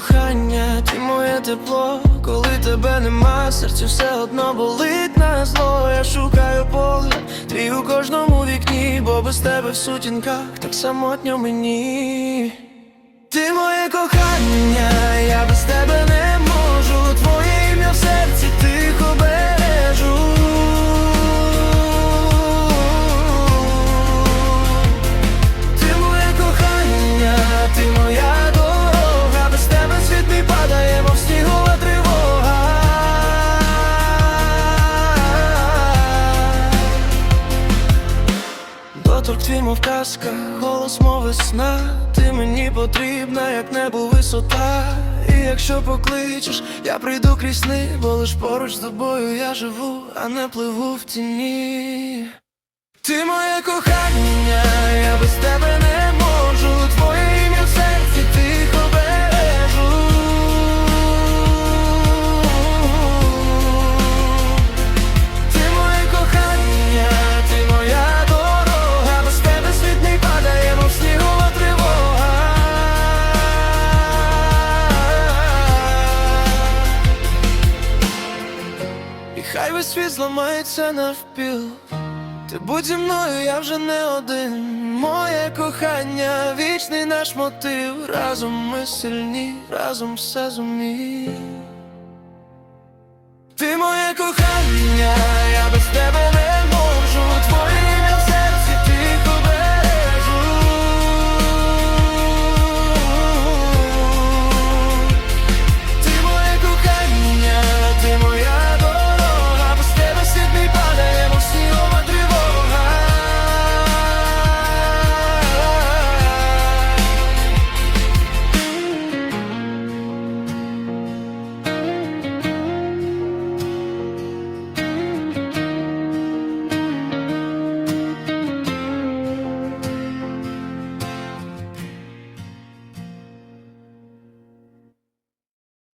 Ти моє тепло, коли тебе нема, серце все одно болить на зло. Я шукаю погляд, твій у кожному вікні, бо без тебе в сутінках так самотньо мені. Ти моє кохання, Доторк твій мов казка, голос мов весна Ти мені потрібна, як небо висота. І якщо покличеш, я прийду крізь сни Бо лиш поруч з тобою я живу, а не пливу в тіні. Ти моє кохання, І світ зламається навпіл. Ти будь зі мною, я вже не один. Моє кохання, вічний наш мотив. Разом ми сильні, разом все зуміємо. Ти моє кохання,